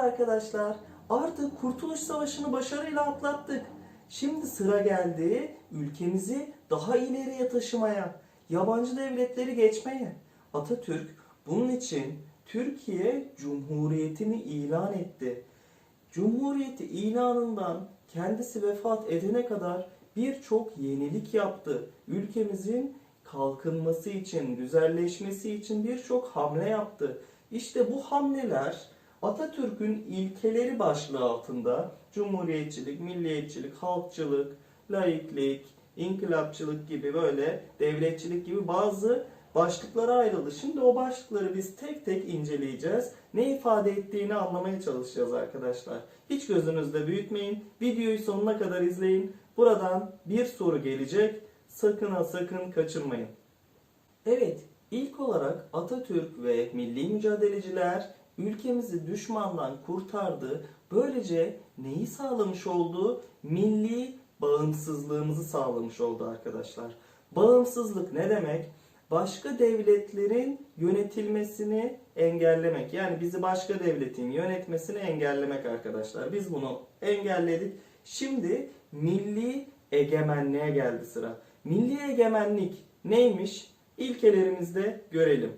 arkadaşlar. Artık Kurtuluş Savaşı'nı başarıyla atlattık. Şimdi sıra geldi ülkemizi daha ileriye taşımaya, yabancı devletleri geçmeye. Atatürk bunun için Türkiye Cumhuriyeti'ni ilan etti. Cumhuriyeti ilanından kendisi vefat edene kadar birçok yenilik yaptı. Ülkemizin kalkınması için, güzelleşmesi için birçok hamle yaptı. İşte bu hamleler Atatürk'ün ilkeleri başlığı altında cumhuriyetçilik, milliyetçilik, halkçılık, laiklik, inkılapçılık gibi böyle devletçilik gibi bazı başlıklara ayrıldı. Şimdi o başlıkları biz tek tek inceleyeceğiz. Ne ifade ettiğini anlamaya çalışacağız arkadaşlar. Hiç gözünüzde büyütmeyin. Videoyu sonuna kadar izleyin. Buradan bir soru gelecek. Sakın ha sakın kaçırmayın. Evet, ilk olarak Atatürk ve milli mücadeleciler ülkemizi düşmandan kurtardı. Böylece neyi sağlamış oldu? Milli bağımsızlığımızı sağlamış oldu arkadaşlar. Bağımsızlık ne demek? Başka devletlerin yönetilmesini engellemek. Yani bizi başka devletin yönetmesini engellemek arkadaşlar. Biz bunu engelledik. Şimdi milli egemenliğe geldi sıra. Milli egemenlik neymiş? İlkelerimizde görelim.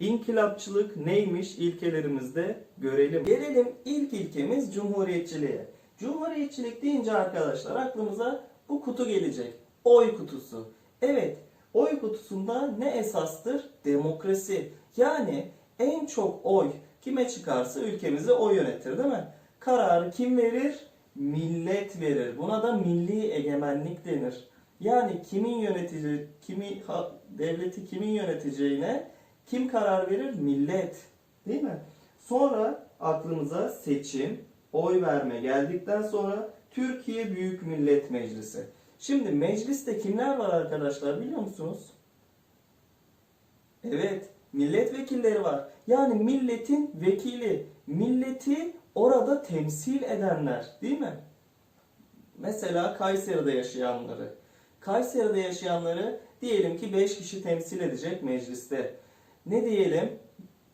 İnkılapçılık neymiş ilkelerimizde görelim. Gelelim ilk ilkemiz cumhuriyetçiliğe. Cumhuriyetçilik deyince arkadaşlar aklımıza bu kutu gelecek. Oy kutusu. Evet, oy kutusunda ne esastır? Demokrasi. Yani en çok oy kime çıkarsa ülkemizi o yönetir değil mi? Kararı kim verir? Millet verir. Buna da milli egemenlik denir. Yani kimin yönetici, kimi ha- devleti kimin yöneteceğine kim karar verir? Millet. Değil mi? Sonra aklımıza seçim, oy verme geldikten sonra Türkiye Büyük Millet Meclisi. Şimdi mecliste kimler var arkadaşlar biliyor musunuz? Evet, milletvekilleri var. Yani milletin vekili, milleti orada temsil edenler, değil mi? Mesela Kayseri'de yaşayanları. Kayseri'de yaşayanları diyelim ki 5 kişi temsil edecek mecliste. Ne diyelim?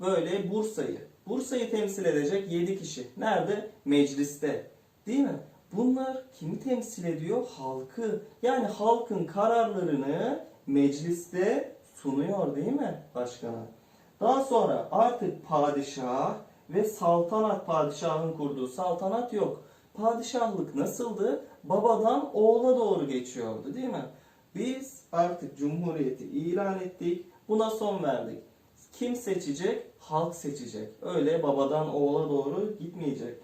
Böyle Bursa'yı. Bursa'yı temsil edecek 7 kişi. Nerede? Mecliste. Değil mi? Bunlar kimi temsil ediyor? Halkı. Yani halkın kararlarını mecliste sunuyor değil mi başkana? Daha sonra artık padişah ve saltanat padişahın kurduğu saltanat yok. Padişahlık nasıldı? Babadan oğula doğru geçiyordu değil mi? Biz artık cumhuriyeti ilan ettik. Buna son verdik. Kim seçecek? Halk seçecek. Öyle babadan oğula doğru gitmeyecek.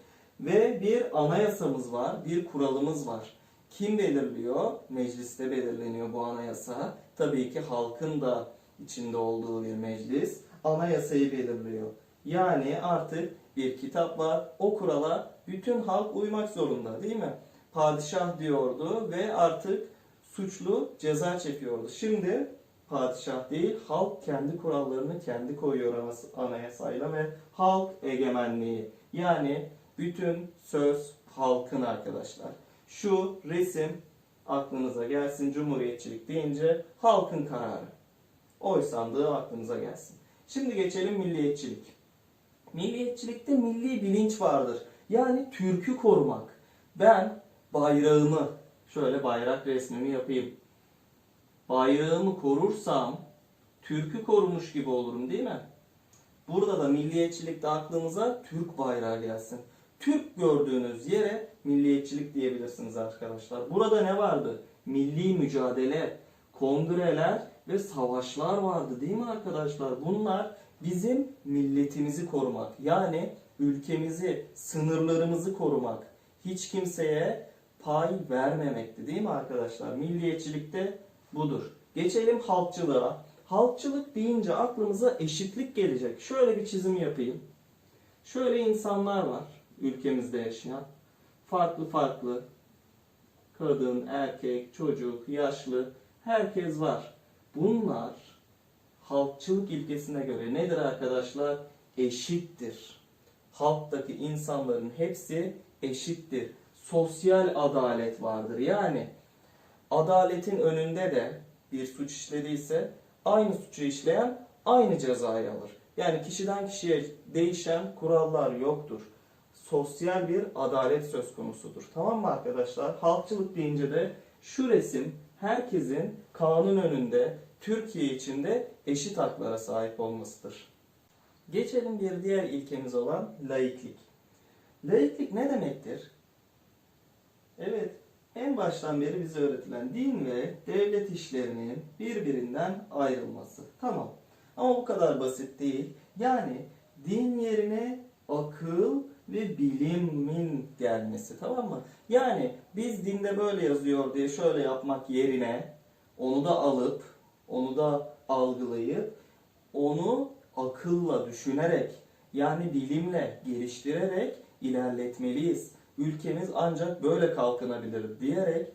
Ve bir anayasamız var, bir kuralımız var. Kim belirliyor? Mecliste belirleniyor bu anayasa. Tabii ki halkın da içinde olduğu bir meclis anayasayı belirliyor. Yani artık bir kitap var. O kurala bütün halk uymak zorunda değil mi? Padişah diyordu ve artık suçlu ceza çekiyordu. Şimdi padişah değil, halk kendi kurallarını kendi koyuyor anayasayla ve halk egemenliği. Yani bütün söz halkın arkadaşlar. Şu resim aklınıza gelsin cumhuriyetçilik deyince halkın kararı. Oy sandığı aklınıza gelsin. Şimdi geçelim milliyetçilik. Milliyetçilikte milli bilinç vardır. Yani Türk'ü korumak. Ben bayrağımı, şöyle bayrak resmimi yapayım. Bayrağımı korursam Türk'ü korumuş gibi olurum değil mi? Burada da milliyetçilikte aklımıza Türk bayrağı gelsin. Türk gördüğünüz yere milliyetçilik diyebilirsiniz arkadaşlar. Burada ne vardı? Milli mücadele, kongreler ve savaşlar vardı değil mi arkadaşlar? Bunlar bizim milletimizi korumak. Yani ülkemizi, sınırlarımızı korumak. Hiç kimseye pay vermemekti değil mi arkadaşlar? Milliyetçilikte budur. Geçelim halkçılığa. Halkçılık deyince aklımıza eşitlik gelecek. Şöyle bir çizim yapayım. Şöyle insanlar var ülkemizde yaşayan. Farklı farklı kadın, erkek, çocuk, yaşlı herkes var. Bunlar halkçılık ilkesine göre nedir arkadaşlar? Eşittir. Halktaki insanların hepsi eşittir. Sosyal adalet vardır. Yani adaletin önünde de bir suç işlediyse aynı suçu işleyen aynı cezayı alır. Yani kişiden kişiye değişen kurallar yoktur. sosyal bir adalet söz konusudur. Tamam mı arkadaşlar? Halkçılık deyince de şu resim herkesin kanun önünde Türkiye içinde eşit haklara sahip olmasıdır. Geçelim bir diğer ilkemiz olan laiklik. Laiklik ne demektir? Evet, en baştan beri bize öğretilen din ve devlet işlerinin birbirinden ayrılması. Tamam. Ama bu kadar basit değil. Yani din yerine akıl ve bilimin gelmesi. Tamam mı? Yani biz dinde böyle yazıyor diye şöyle yapmak yerine onu da alıp, onu da algılayıp, onu akılla düşünerek yani bilimle geliştirerek ilerletmeliyiz. Ülkemiz ancak böyle kalkınabilir diyerek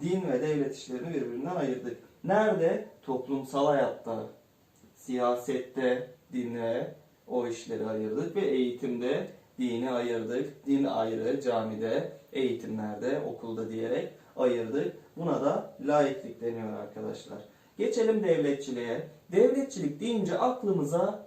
din ve devlet işlerini birbirinden ayırdık. Nerede? Toplumsal hayatta, siyasette dinle o işleri ayırdık ve eğitimde dini ayırdık. Din ayrı, camide, eğitimlerde, okulda diyerek ayırdık. Buna da laiklik deniyor arkadaşlar. Geçelim devletçiliğe. Devletçilik deyince aklımıza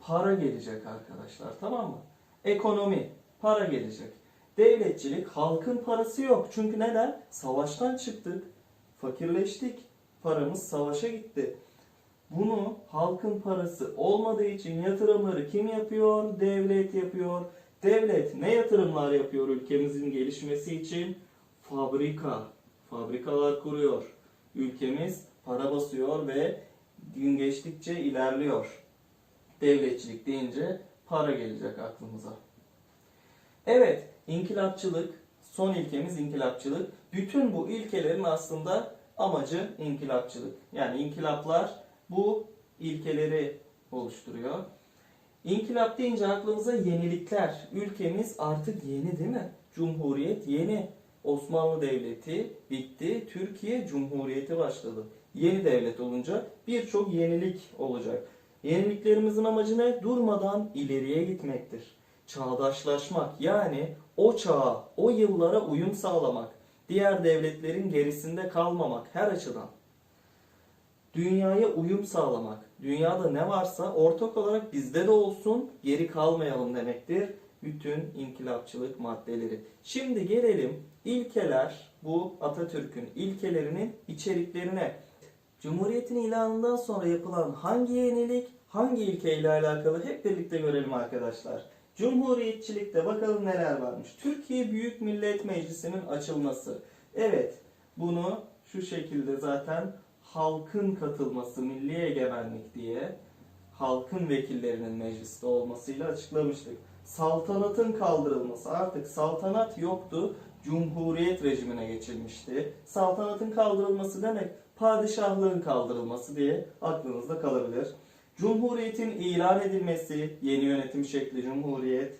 para gelecek arkadaşlar tamam mı? Ekonomi, para gelecek. Devletçilik halkın parası yok. Çünkü neden? Savaştan çıktık. Fakirleştik. Paramız savaşa gitti. Bunu halkın parası olmadığı için yatırımları kim yapıyor? Devlet yapıyor. Devlet ne yatırımlar yapıyor ülkemizin gelişmesi için? Fabrika. Fabrikalar kuruyor. Ülkemiz para basıyor ve gün geçtikçe ilerliyor. Devletçilik deyince para gelecek aklımıza. Evet, inkılapçılık, son ilkemiz inkılapçılık. Bütün bu ilkelerin aslında amacı inkılapçılık. Yani inkılaplar bu ilkeleri oluşturuyor. İnkılap deyince aklımıza yenilikler. Ülkemiz artık yeni değil mi? Cumhuriyet yeni. Osmanlı Devleti bitti. Türkiye Cumhuriyeti başladı. Yeni devlet olunca birçok yenilik olacak. Yeniliklerimizin amacı ne? Durmadan ileriye gitmektir. Çağdaşlaşmak yani o çağa, o yıllara uyum sağlamak. Diğer devletlerin gerisinde kalmamak her açıdan dünyaya uyum sağlamak. Dünyada ne varsa ortak olarak bizde de olsun, geri kalmayalım demektir. Bütün inkılapçılık maddeleri. Şimdi gelelim ilkeler, bu Atatürk'ün ilkelerinin içeriklerine. Cumhuriyetin ilanından sonra yapılan hangi yenilik, hangi ilke ile alakalı hep birlikte görelim arkadaşlar. Cumhuriyetçilikte bakalım neler varmış. Türkiye Büyük Millet Meclisi'nin açılması. Evet, bunu şu şekilde zaten halkın katılması, milli egemenlik diye halkın vekillerinin mecliste olmasıyla açıklamıştık. Saltanatın kaldırılması artık saltanat yoktu. Cumhuriyet rejimine geçilmişti. Saltanatın kaldırılması demek padişahlığın kaldırılması diye aklınızda kalabilir. Cumhuriyetin ilan edilmesi, yeni yönetim şekli cumhuriyet.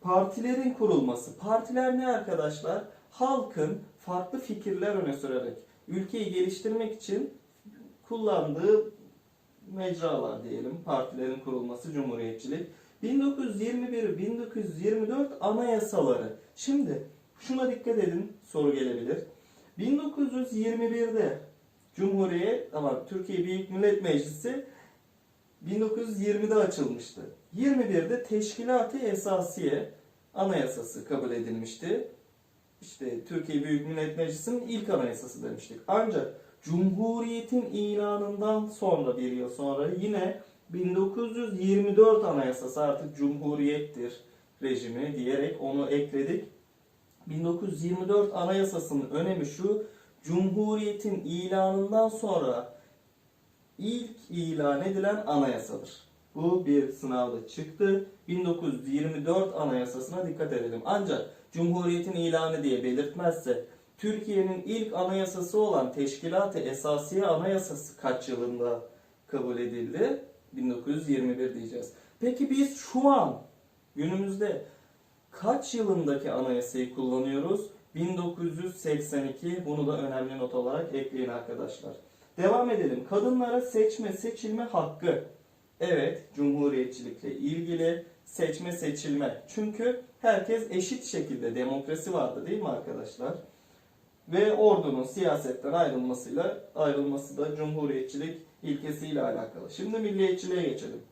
Partilerin kurulması. Partiler ne arkadaşlar? Halkın farklı fikirler öne sürerek ülkeyi geliştirmek için kullandığı mecralar diyelim. Partilerin kurulması, cumhuriyetçilik. 1921-1924 anayasaları. Şimdi şuna dikkat edin, soru gelebilir. 1921'de Cumhuriyet ama Türkiye Büyük Millet Meclisi 1920'de açılmıştı. 21'de Teşkilat-ı Esasiye Anayasası kabul edilmişti işte Türkiye Büyük Millet Meclisi'nin ilk anayasası demiştik. Ancak Cumhuriyet'in ilanından sonra bir yıl sonra yine 1924 anayasası artık Cumhuriyettir rejimi diyerek onu ekledik. 1924 anayasasının önemi şu, Cumhuriyet'in ilanından sonra ilk ilan edilen anayasadır. Bu bir sınavda çıktı. 1924 anayasasına dikkat edelim. Ancak Cumhuriyetin ilanı diye belirtmezse Türkiye'nin ilk anayasası olan Teşkilat-ı Esasiye Anayasası kaç yılında kabul edildi? 1921 diyeceğiz. Peki biz şu an günümüzde kaç yılındaki anayasayı kullanıyoruz? 1982 bunu da önemli not olarak ekleyin arkadaşlar. Devam edelim. Kadınlara seçme seçilme hakkı. Evet, cumhuriyetçilikle ilgili seçme seçilme. Çünkü herkes eşit şekilde demokrasi vardı değil mi arkadaşlar? Ve ordunun siyasetten ayrılmasıyla ayrılması da cumhuriyetçilik ilkesiyle alakalı. Şimdi milliyetçiliğe geçelim.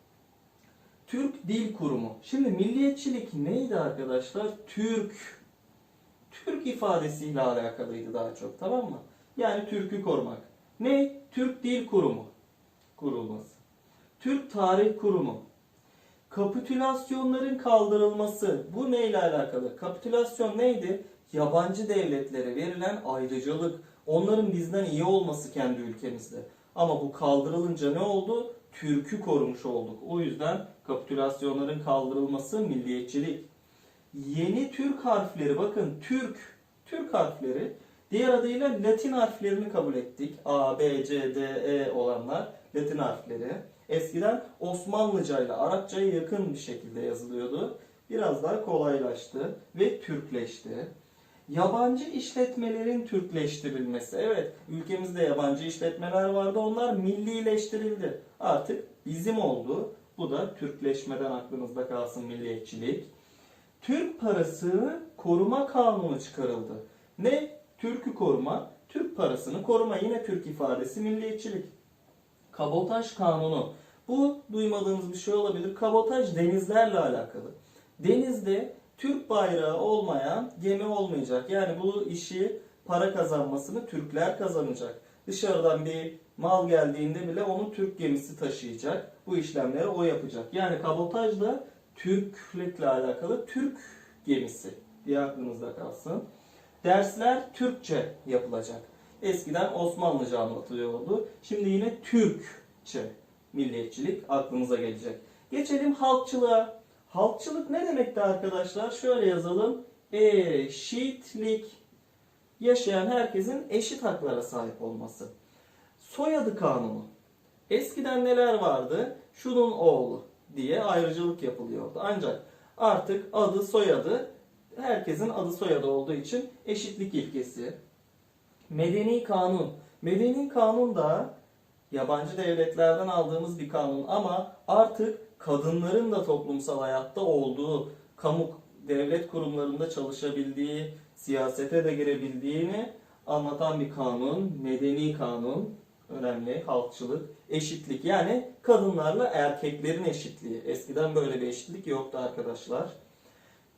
Türk Dil Kurumu. Şimdi milliyetçilik neydi arkadaşlar? Türk. Türk ifadesiyle alakalıydı daha çok tamam mı? Yani Türk'ü korumak. Ne? Türk Dil Kurumu kurulması. Türk Tarih Kurumu. Kapitülasyonların kaldırılması. Bu neyle alakalı? Kapitülasyon neydi? Yabancı devletlere verilen ayrıcalık. Onların bizden iyi olması kendi ülkemizde. Ama bu kaldırılınca ne oldu? Türk'ü korumuş olduk. O yüzden kapitülasyonların kaldırılması milliyetçilik. Yeni Türk harfleri bakın Türk, Türk harfleri diğer adıyla Latin harflerini kabul ettik. A, B, C, D, E olanlar Latin harfleri. Eskiden Osmanlıca ile Arapçaya yakın bir şekilde yazılıyordu. Biraz daha kolaylaştı ve Türkleşti. Yabancı işletmelerin Türkleştirilmesi. Evet, ülkemizde yabancı işletmeler vardı. Onlar millileştirildi. Artık bizim oldu. Bu da Türkleşmeden aklınızda kalsın milliyetçilik. Türk parası koruma kanunu çıkarıldı. Ne? Türk'ü koruma, Türk parasını koruma. Yine Türk ifadesi milliyetçilik. Kabotaj kanunu. Bu duymadığımız bir şey olabilir. Kabotaj denizlerle alakalı. Denizde Türk bayrağı olmayan gemi olmayacak. Yani bu işi para kazanmasını Türkler kazanacak. Dışarıdan bir mal geldiğinde bile onu Türk gemisi taşıyacak. Bu işlemleri o yapacak. Yani kabotaj da Türklükle alakalı Türk gemisi diye aklınızda kalsın. Dersler Türkçe yapılacak. Eskiden Osmanlıca anlatılıyordu. Şimdi yine Türkçe milliyetçilik aklınıza gelecek. Geçelim halkçılığa. Halkçılık ne demekti arkadaşlar? Şöyle yazalım. Eşitlik. Yaşayan herkesin eşit haklara sahip olması. Soyadı kanunu. Eskiden neler vardı? Şunun oğlu diye ayrıcalık yapılıyordu. Ancak artık adı soyadı herkesin adı soyadı olduğu için eşitlik ilkesi. Medeni kanun. Medeni kanun da yabancı devletlerden aldığımız bir kanun ama artık kadınların da toplumsal hayatta olduğu, kamu devlet kurumlarında çalışabildiği, siyasete de girebildiğini anlatan bir kanun. Medeni kanun önemli, halkçılık, eşitlik. Yani kadınlarla erkeklerin eşitliği. Eskiden böyle bir eşitlik yoktu arkadaşlar.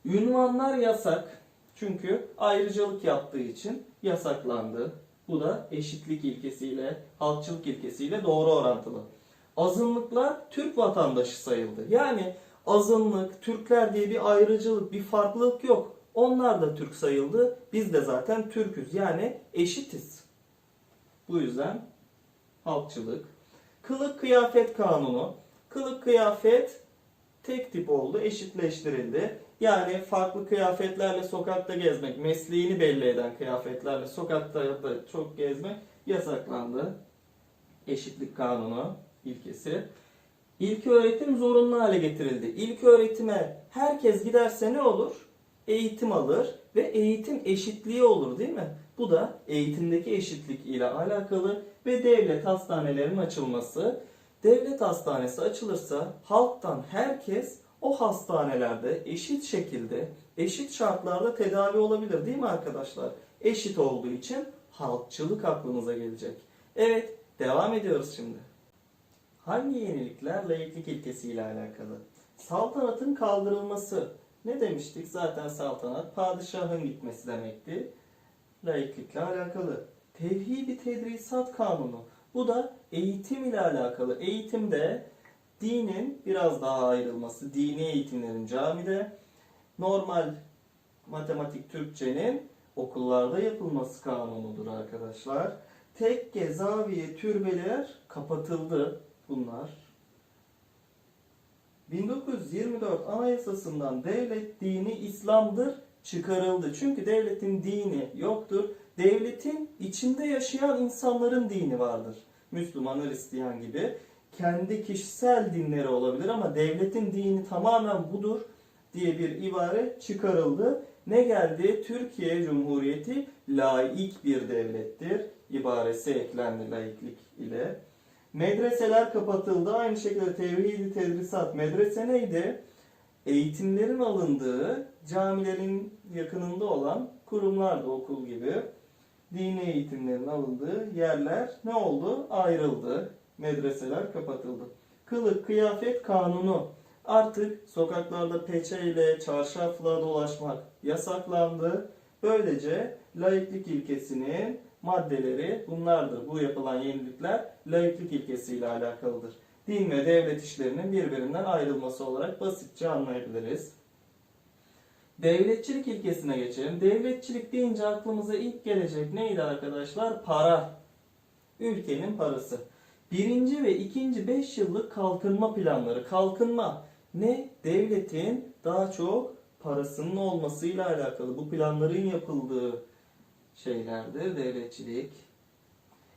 Ünvanlar yasak. Çünkü ayrıcalık yaptığı için yasaklandı. Bu da eşitlik ilkesiyle, halkçılık ilkesiyle doğru orantılı. Azınlıklar Türk vatandaşı sayıldı. Yani azınlık, Türkler diye bir ayrıcalık, bir farklılık yok. Onlar da Türk sayıldı. Biz de zaten Türküz. Yani eşitiz. Bu yüzden halkçılık. Kılık kıyafet kanunu. Kılık kıyafet tek tip oldu, eşitleştirildi. Yani farklı kıyafetlerle sokakta gezmek, mesleğini belli eden kıyafetlerle sokakta da çok gezmek yasaklandı. Eşitlik kanunu ilkesi. İlk öğretim zorunlu hale getirildi. İlk öğretime herkes giderse ne olur? Eğitim alır ve eğitim eşitliği olur değil mi? Bu da eğitimdeki eşitlik ile alakalı ve devlet hastanelerinin açılması. Devlet hastanesi açılırsa halktan herkes o hastanelerde eşit şekilde, eşit şartlarda tedavi olabilir değil mi arkadaşlar? Eşit olduğu için halkçılık aklınıza gelecek. Evet, devam ediyoruz şimdi. Hangi yenilikler laiklik ilkesiyle alakalı? Saltanatın kaldırılması. Ne demiştik? Zaten saltanat padişahın gitmesi demekti. Laiklikle alakalı. Tevhidi tedrisat kanunu. Bu da eğitim ile alakalı. Eğitimde dinin biraz daha ayrılması, dini eğitimlerin camide, normal matematik Türkçenin okullarda yapılması kanunudur arkadaşlar. Tekke, zaviye, türbeler kapatıldı bunlar. 1924 Anayasası'ndan devlet dini İslam'dır çıkarıldı. Çünkü devletin dini yoktur. Devletin içinde yaşayan insanların dini vardır. Müslüman, Hristiyan gibi. Kendi kişisel dinleri olabilir ama devletin dini tamamen budur diye bir ibare çıkarıldı. Ne geldi? Türkiye Cumhuriyeti laik bir devlettir. ibaresi eklendi laiklik ile. Medreseler kapatıldı. Aynı şekilde tevhid tedrisat. Medrese neydi? Eğitimlerin alındığı camilerin yakınında olan kurumlardı okul gibi. Dini eğitimlerin alındığı yerler ne oldu? Ayrıldı. Medreseler kapatıldı. Kılık, kıyafet kanunu. Artık sokaklarda peçeyle, çarşafla dolaşmak yasaklandı. Böylece laiklik ilkesinin maddeleri bunlardır. Bu yapılan yenilikler laiklik ilkesiyle alakalıdır. Din ve devlet işlerinin birbirinden ayrılması olarak basitçe anlayabiliriz. Devletçilik ilkesine geçelim. Devletçilik deyince aklımıza ilk gelecek neydi arkadaşlar? Para. Ülkenin parası. Birinci ve ikinci beş yıllık kalkınma planları. Kalkınma ne? Devletin daha çok parasının olmasıyla alakalı. Bu planların yapıldığı şeylerdir devletçilik.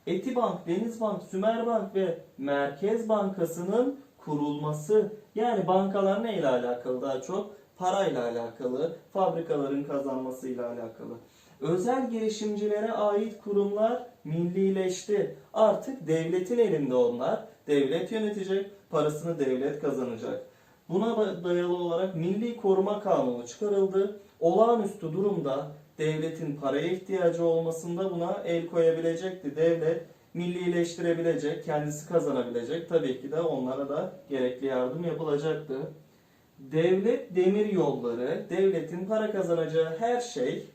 Etibank, Denizbank, Sümerbank ve Merkez Bankası'nın kurulması. Yani bankalar neyle alakalı daha çok? Parayla alakalı, fabrikaların kazanmasıyla alakalı. Özel girişimcilere ait kurumlar millileşti. Artık devletin elinde onlar. Devlet yönetecek, parasını devlet kazanacak. Buna dayalı olarak Milli Koruma Kanunu çıkarıldı. Olağanüstü durumda devletin paraya ihtiyacı olmasında buna el koyabilecekti. Devlet millileştirebilecek, kendisi kazanabilecek. Tabii ki de onlara da gerekli yardım yapılacaktı. Devlet demir yolları, devletin para kazanacağı her şey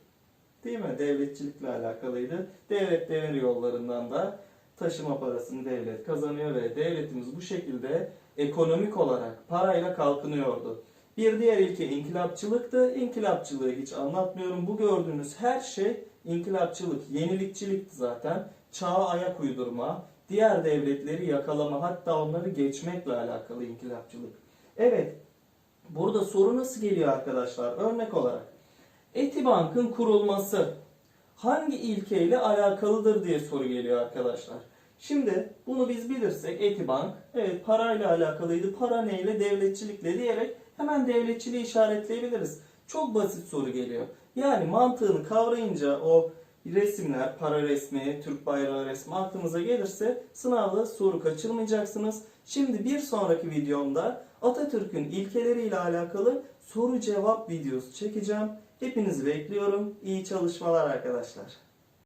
değil mi? Devletçilikle alakalıydı. Devlet demir yollarından da taşıma parasını devlet kazanıyor ve devletimiz bu şekilde ekonomik olarak parayla kalkınıyordu. Bir diğer ilke inkılapçılıktı. İnkılapçılığı hiç anlatmıyorum. Bu gördüğünüz her şey inkılapçılık, yenilikçilikti zaten. Çağa ayak uydurma, diğer devletleri yakalama hatta onları geçmekle alakalı inkılapçılık. Evet, burada soru nasıl geliyor arkadaşlar? Örnek olarak. Etibank'ın kurulması hangi ilkeyle alakalıdır diye soru geliyor arkadaşlar. Şimdi bunu biz bilirsek Etibank evet parayla alakalıydı. Para neyle? Devletçilikle diyerek hemen devletçiliği işaretleyebiliriz. Çok basit soru geliyor. Yani mantığını kavrayınca o resimler, para resmi, Türk bayrağı resmi aklınıza gelirse sınavda soru kaçırmayacaksınız. Şimdi bir sonraki videomda Atatürk'ün ilkeleriyle alakalı soru cevap videosu çekeceğim. Hepinizi bekliyorum. İyi çalışmalar arkadaşlar.